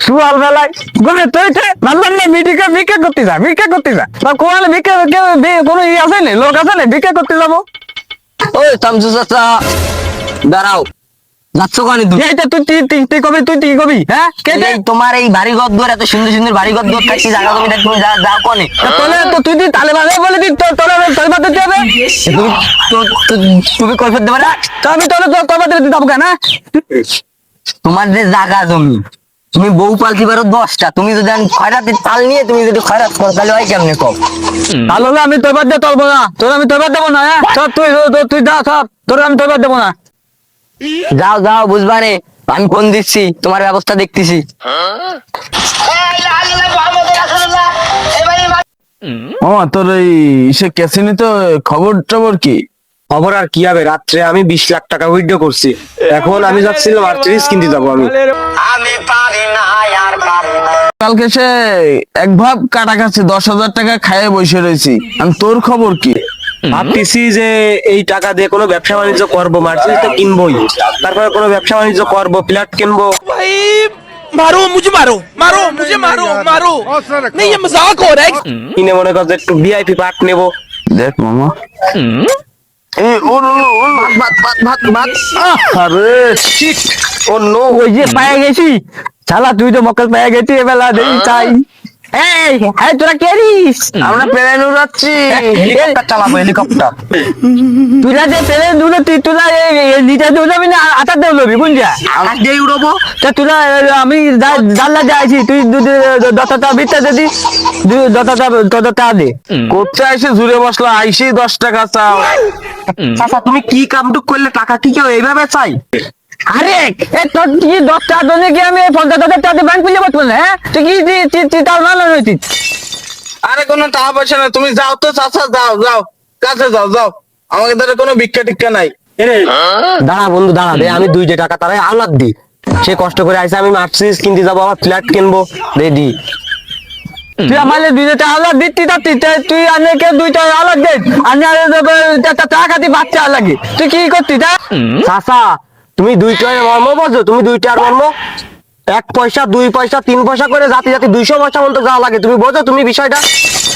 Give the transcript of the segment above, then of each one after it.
সুয়াল বেলায় গনে তুই তে মানলাম না মিটিকে ভিক্ষা করতে যা ভিক্ষা করতে যা। বা কোয়ালে ভিক্ষা কোনো ই আছে না? লোক আছে না? ভিক্ষা করতে যাব। ওই চাচা দাঁড়াও। যাচ্ছ কানে তুমি? এইটা তুই তুই তুই তুই কবি তুই তুই কবি হ্যাঁ কে তোমার এই বাড়ি ঘর এত সুন্দর সুন্দর বাড়ি ঘর থাকছি জায়গা তুমি তুমি যা যাও কনে? তোলে তো তুই তুই তালে বাজে বলে দি তোর তোর তোর বাদ দিতে হবে। তুমি তো- তো- কৈফত দেবে না? তো আমি তোর তোর বাদ দিতে যাব কেন? তোমার যে জায়গা জমি তুমি বউ পালতি পারো দশটা তুমি যদি আমি খয়রাতের তাল নিয়ে তুমি যদি খয়রাত করো তাহলে হয় কেমনে কম তাহলে হলে আমি তোর বাদ দিয়ে চলবো না। তোর আমি তোর বাদ দেবো না হ্যাঁ? সব তুই তুই- তুই যা সব। তোর আমি তোর বাদ দেবো না। যাও যাও বুঝবা রে আমি ফোন দিচ্ছি তোমার ব্যবস্থা দেখতেছি। ও তোর এই সে ক্যাসিনি তো খবর টবর কি? খবর আর কি হবে? রাত্রে আমি বিশ লাখ টাকা উইথড্র করছি। এখন আমি যাচ্ছিলাম আটত্রিশ কিনতে যাব আমি। কালকে সে এক ভাব কাটা কাছে দশ হাজার টাকা খাইয়ে বসে রয়েছি। আমি তোর খবর কি? ভাবতেছি যে এই টাকা দিয়ে কোনো ব্যবসা বাণিজ্য করব মার্সিডিজ তো কিনবোই। তারপরে কোনো ব্যবসা বাণিজ্য করব ফ্ল্যাট কিনবো। মারো মুঝে মারো মারো মুঝে মারো মারো। নেই মজাক হো রা কিনে মনে কর যে একটু ভিআইপি পার্ট নেব। দেখ মামা। Oh no. ওই যে পায়ে গেছি। শালা তুই তো মক্কল পায়ে গেছি এবেলা দেই চাই। এই হ্যাঁ তোরা কে রিস? আমরা প্লেন উড়াচ্ছি হেলিকপ্টার চালাবো হেলিকপ্টার। তুই যে পেলে দুলে তুই তোরা নিচে দেউ যাবি না আটা দেউ লবি বুঝা আকাশ দিয়ে উড়বো। তা তোরা আমি জানলা যাইছি তুই দশটা ভিতরে দিদি দশটা দশটা দে। কোথায় এসে জুড়ে বসল? আইসি দশ টাকা চাও। চাচা তুমি কি কামটুক করলে টাকা কি কেউ এইভাবে চাই আরে এ তোর কি দশটা দনে কি আমি পঞ্চাশ হাজার টাকা ব্যাংক খুলে বসবো না হ্যাঁ? তুই কি তুই- তুই- তুই তার মানো নইতিস আরে কোনো টাকা পয়সা নাই তুমি যাও তো চাচা যাও যাও কাছে যাও যাও। আমাকে ধরে কোনো ভিক্ষা টিক্ষা নাই। দাঁড়া বন্ধু দাঁড়া দে আমি দুইটা টাকা তারাই আলাদ দি। সে কষ্ট করে আইসে আমি মার্সিডিজ কিনতে যাব আবার ফ্ল্যাট কিনবো। দে দি। তুই আমাদের দুইটা আলাদা দিতি তা তুই তুই অনেকে দুইটা আলাদা দে? আমি টাকা দিয়ে বাচ্চা লাগে। তুই কি করতি তা চাচা তুমি দুইটার মর্ম বোঝো তুমি দুইটার মর্ম? এক পয়সা দুই পয়সা তিন পয়সা করে জাতি জাতি দুইশো পয়সা মতো যাওয়া লাগে তুমি বোঝো তুমি বিষয়টা?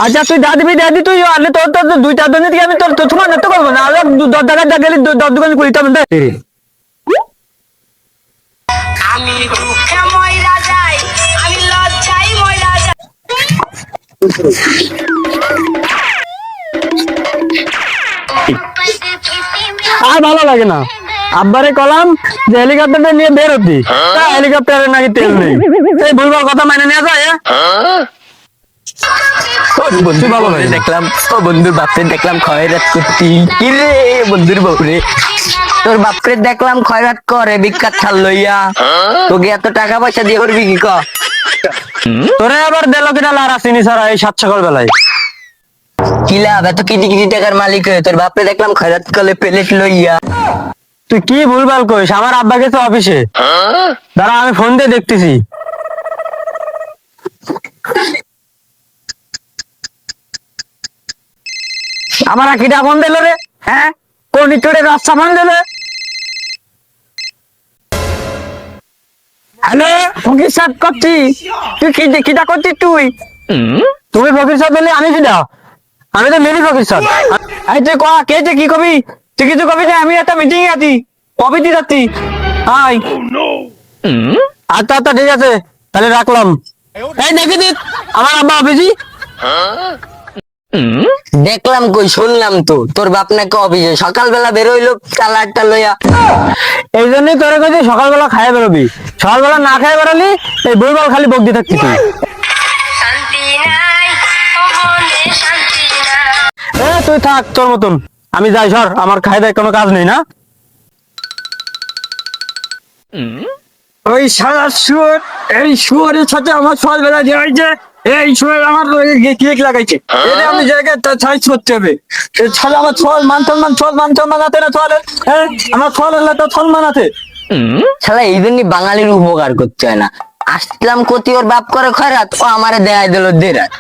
আচ্ছা তুই দা দিবি দাদি তুই আলে তোর তোর তোর দুইটা দনে থেকে আমি তোর তোর তোমার নষ্ট করব না। আরে দশ টাকা যা গেলি দশ দোকান করি তবে আমি দুঃখে ময়রা যাই আমি লজ্জাই ময়রা যাই। আর ভালো লাগে না। আব্বারে কলাম যে হেলিকপ্টারটা নিয়ে বের হতি তা হেলিকপ্টারে নাকি তেল নেই। এই ভুলবার কথা মানে নেওয়া যায় হ্যাঁ? বন্ধু ভালো দেখলাম ও বন্ধুর বাপরে দেখলাম খয়রাত করতি কি রে বন্ধুর বাপরে তোর বাপরে দেখলাম খয়রাত করে বিখ্যাত ছাল লইয়া। তোকে এত টাকা পয়সা দিয়ে করবি কি ক? তোরে আবার দেলো কিনা লারা চিনি এই সাত সকাল বেলায়। কি লাভ? এত কিটি কিটি টাকার মালিক হয়ে তোর বাপরে দেখলাম খয়রাত করলে প্লেট লইয়া। তুই কি ভুলভাল করিস? আমার আব্বা গেছে অফিসে। দাঁড়া, আমি ফোন দিয়ে দেখতেছি। আমার কিটা ফোন দিল রে? হ্যাঁ? কোন ইটরে রাস্তা ফোন দিল? হ্যালো, ফকির সাহেব করছি। তুই কি কিটা করছিস তুই? তুমি ফকির সাহেব বললে আমি কিটা আমি তো মেনি ফকির সাহেব। তুই কে কি কবি তুই কিছু কবি যে আমি একটা মিটিং এ আছি। কবি দি যাচ্ছি। হাই আচ্ছা আচ্ছা ঠিক আছে। তাহলে রাখলাম। এই দেখি দিক আমার আব্বা অফিসি দেখলাম কই শুনলাম তো। তোর বাপ নাকি অফিসে সকালবেলা বেরোইলো একটা লইয়া। এই জন্যই তোরে কইছি সকালবেলা খাইয়ে বেরোবি। সকালবেলা না খাইয়ে বেরোলি এই বইবাল খালি বক দিয়ে থাকছি তুই। শান্তি নাই শান্তি নাই এ তুই থাক তোর মতন। আমি যাই সর। আমার খাই দেয় কোনো কাজ নেই না? ওই সারা শুয়োর এই শুয়োরের সাথে আমার সকালবেলা যে হয়েছে এই শুয়োর আমার কেক লাগাইছে। এটা আমি জায়গায় সাইজ করতে হবে। ছাড়া আমার ছল মান সম্মান ছল মান সম্মান আছে না ছলের হ্যাঁ আমার ছল হলে তো সম্মান আছে। শালা এই জন্যই বাঙালির উপকার করতে হয় না। আসলাম কতি ওর বাপ করে খয়রাত ও আমারে দেয় দিল দেরাত।